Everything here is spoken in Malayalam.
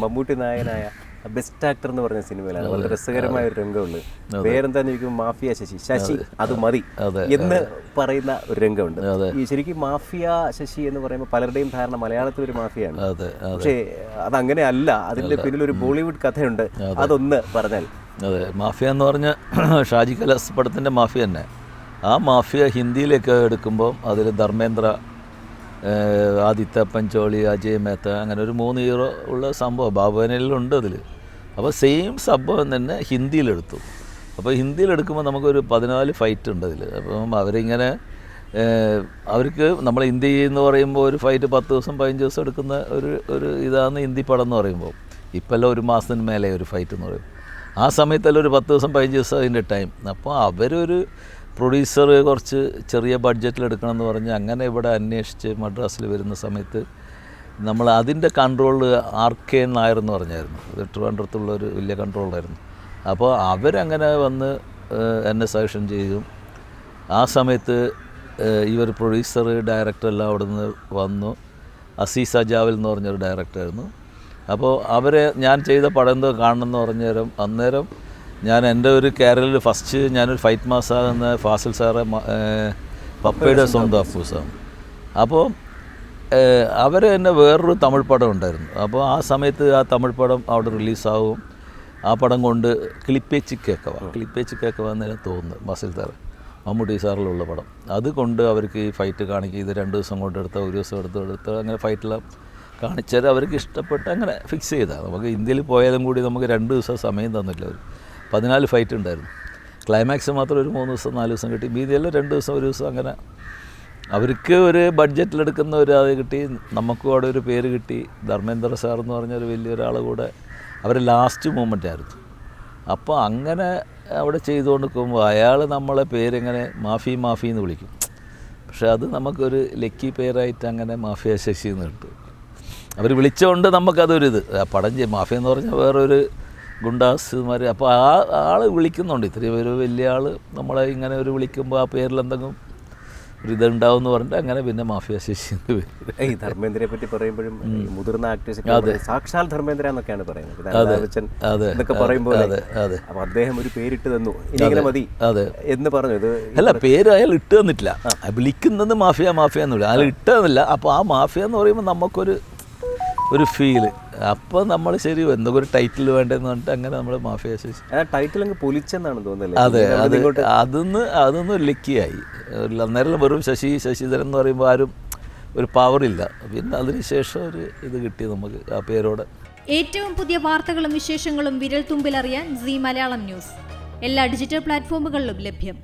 മമ്മൂട്ടി നായകനായ ബെസ്റ്റ് ആക്ടർ എന്ന് പറഞ്ഞ സിനിമയിലാണ്. വളരെ രസകരമായ ഒരു രംഗമുണ്ട്. പേരെന്താന്ന് ചോദിക്കുമ്പോൾ മാഫിയ ശശി. ശശി അത്. മതി എന്ന് പറയുന്ന ഒരു രംഗമുണ്ട്. ഈ ശരിക്കും മാഫിയ ശശി എന്ന് പറയുമ്പോൾ പലരുടെയും ധാരണ മലയാളത്തിൽ ഒരു മാഫിയാണ്. പക്ഷേ അതങ്ങനെ അല്ല അതിന്റെ പിന്നിൽ ഒരു ബോളിവുഡ് കഥയുണ്ട്. അതൊന്ന് പറഞ്ഞാൽ. അതെ. മാഫിയ എന്ന് പറഞ്ഞ ഷാജി കലാസ് പടത്തിന്റെ മാഫിയ തന്നെ. ആ മാഫിയ ഹിന്ദിയിലേക്ക് എടുക്കുമ്പോൾ അതിൽ ധർമ്മേന്ദ്ര ആദിത്യ പഞ്ചോളി അജയ് മേത്ത അങ്ങനെ ഒരു മൂന്ന് ഹീറോ ഉള്ള സംഭവം. ബാബുവനിലുണ്ട് അതിൽ അപ്പോൾ സെയിം സംഭവം തന്നെ ഹിന്ദിയിലെടുത്തു. അപ്പോൾ ഹിന്ദിയിലെടുക്കുമ്പോൾ നമുക്കൊരു പതിനാല് ഫൈറ്റ് ഉണ്ട് അതിൽ അപ്പം അവരിങ്ങനെ അവർക്ക് നമ്മൾ ഹിന്ദി എന്ന് പറയുമ്പോൾ ഒരു ഫൈറ്റ് പത്ത് ദിവസം പതിനഞ്ച് ദിവസം എടുക്കുന്ന ഒരു ഒരു ഇതാണ് ഹിന്ദി പടം എന്ന് പറയുമ്പോൾ ഇപ്പെല്ലാം ഒരു മാസത്തിന് മേലെ ഒരു ഫൈറ്റ് എന്ന് പറയും. ആ സമയത്തെല്ലാം ഒരു പത്ത് ദിവസം പതിനഞ്ച് ദിവസം അതിന്റെ ടൈം അപ്പോൾ അവരൊരു പ്രൊഡ്യൂസർ കുറച്ച് ചെറിയ ബഡ്ജറ്റിൽ എടുക്കണം എന്ന് പറഞ്ഞ് അങ്ങനെ ഇവിടെ അന്വേഷിച്ച് മദ്രാസിൽ വരുന്ന സമയത്ത് നമ്മൾ അതിന്റെ കൺട്രോൾ ആർ കെ നായർ എന്ന് പറഞ്ഞായിരുന്നു. അത് ഒരു വലിയ കൺട്രോളായിരുന്നു അപ്പോൾ അവരങ്ങനെ വന്ന് എന്നെ സജഷൻ ചെയ്തു. ആ സമയത്ത് ഇവർ പ്രൊഡ്യൂസർ ഡയറക്ടർ എല്ലാം അവിടെ നിന്ന് വന്നു. അസീസ ജാവൽ എന്ന് പറഞ്ഞൊരു ഡയറക്ടറായിരുന്നു അപ്പോൾ അവരെ ഞാൻ ചെയ്ത പടം എന്തോ കാണണം എന്ന് പറഞ്ഞ അന്നേരം ഞാൻ എന്റെ ഒരു കേരളയിൽ ഫസ്റ്റ് ഞാനൊരു ഫൈറ്റ് മാസാകുന്ന ഫാസിൽ സാറെ പപ്പയുടെ സ്വന്തം അഫൂസാണ് അപ്പോൾ അവർ തന്നെ വേറൊരു തമിഴ് പടം ഉണ്ടായിരുന്നു. അപ്പോൾ ആ സമയത്ത് ആ തമിഴ് പടം അവിടെ റിലീസാവും ആ പടം കൊണ്ട് കിളിപ്പേച്ചി കേക്കവ. കിളിപ്പേച്ചി കേക്കവ എന്നു തോന്നുന്നു മസിൽ സാറ് മമ്മൂട്ടി സാറിലുള്ള പടം. അത് കൊണ്ട് അവർക്ക് ഈ ഫൈറ്റ് കാണിക്കുക ഇത് രണ്ട് ദിവസം കൊണ്ട് എടുത്ത ഒരു ദിവസം എടുത്ത് എടുത്ത് അങ്ങനെ ഫൈറ്റെല്ലാം കാണിച്ചാൽ അവർക്ക് ഇഷ്ടപ്പെട്ട് അങ്ങനെ ഫിക്സ് ചെയ്താൽ നമുക്ക് ഇന്ത്യയിൽ പോയാലും കൂടി നമുക്ക് രണ്ട് ദിവസം സമയം തന്നില്ല അവർ പതിനാല് ഫൈറ്റ് ഉണ്ടായിരുന്നു. ക്ലൈമാക്സ് മാത്രം ഒരു മൂന്ന് ദിവസം നാല് ദിവസം കിട്ടി. മീതിയെല്ലാം രണ്ട് ദിവസം ഒരു ദിവസം അങ്ങനെ അവർക്ക് ഒരു ബഡ്ജറ്റിലെടുക്കുന്ന ഒരു അത് കിട്ടി. നമുക്കും അവിടെ ഒരു പേര് കിട്ടി. ധർമ്മേന്ദ്ര സാർ എന്ന് പറഞ്ഞ ഒരു വലിയൊരാൾ കൂടെ അവർ ലാസ്റ്റ് മൂമെന്റ് ആയിരുന്നു. അപ്പോൾ അങ്ങനെ അവിടെ ചെയ്തുകൊണ്ട് നിൽക്കുമ്പോൾ അയാൾ നമ്മളെ പേരിങ്ങനെ മാഫി മാഫി എന്ന് വിളിക്കും. പക്ഷെ അത് നമുക്കൊരു ലക്കി പേരായിട്ട് അങ്ങനെ മാഫിയ ശശി എന്ന് കിട്ടും. അവർ വിളിച്ചുകൊണ്ട് നമുക്കതൊരു ഇത് ആ പടം ചെയ്യും മാഫിയ എന്ന് പറഞ്ഞാൽ വേറൊരു ഗുണ്ടാസുമാർ അപ്പോൾ ആ ആൾ വിളിക്കുന്നുണ്ട്. ഇത്രയും ഒരു വലിയ ആൾ നമ്മളെ ഇങ്ങനെ ഒരു വിളിക്കുമ്പോൾ ആ പേരിൽ എന്തെങ്കിലും ഒരു ഇതുണ്ടാവും എന്ന് പറഞ്ഞിട്ട് അങ്ങനെ പിന്നെ മാഫിയ ശേഷി ഈ ധർമ്മേന്ദ്രയെ പറ്റി പറയുമ്പോഴും മുതിർന്ന ആക്ടേഴ്സ് സാക്ഷാൽ ധർമ്മേന്ദ്ര എന്നൊക്കെയാണ് പറയുന്നത്. എന്നൊക്കെ പറയുമ്പോൾ അപ്പൊ അദ്ദേഹം ഒരു പേരിട്ട് തന്നു. ഇങ്ങനെ മതി അതെ. എന്ന് പറഞ്ഞു. ഇത് അല്ല പേര് അയാൾ ഇട്ട് തന്നിട്ടില്ല. വിളിക്കുന്നത് മാഫിയ മാഫിയ എന്നില്ല. അയാൾ ഇട്ട് തന്നില്ല അപ്പോൾ ആ മാഫിയ എന്ന് പറയുമ്പോൾ നമുക്കൊരു ഒരു ഫീൽ അപ്പോൾ നമ്മൾ ശരി എന്തൊക്കെ ഒരു ടൈറ്റിൽ വേണ്ടെന്ന് പറഞ്ഞിട്ട് അങ്ങനെ നമ്മൾ മാഫിയ ശശി ടൈറ്റിൽ അങ്ങ് പൊലിച്ചെന്നാണ് തോന്നുന്നത് അതെ അത് അതൊന്ന് അതൊന്ന് ലക്കിയായി. അന്നേരം വെറും ശശി ശശിധരൻ എന്ന് പറയുമ്പോൾ ആരും ഒരു പവറില്ല പിന്നെ അതിനുശേഷം ഒരു ഇത് കിട്ടി നമുക്ക് ആ പേരോടെ. ഏറ്റവും പുതിയ വാർത്തകളും വിശേഷങ്ങളും വിരൽ തുമ്പിലറിയാൻ സി മലയാളം ന്യൂസ്. എല്ലാ ഡിജിറ്റൽ പ്ലാറ്റ്ഫോമുകളിലും ലഭ്യം.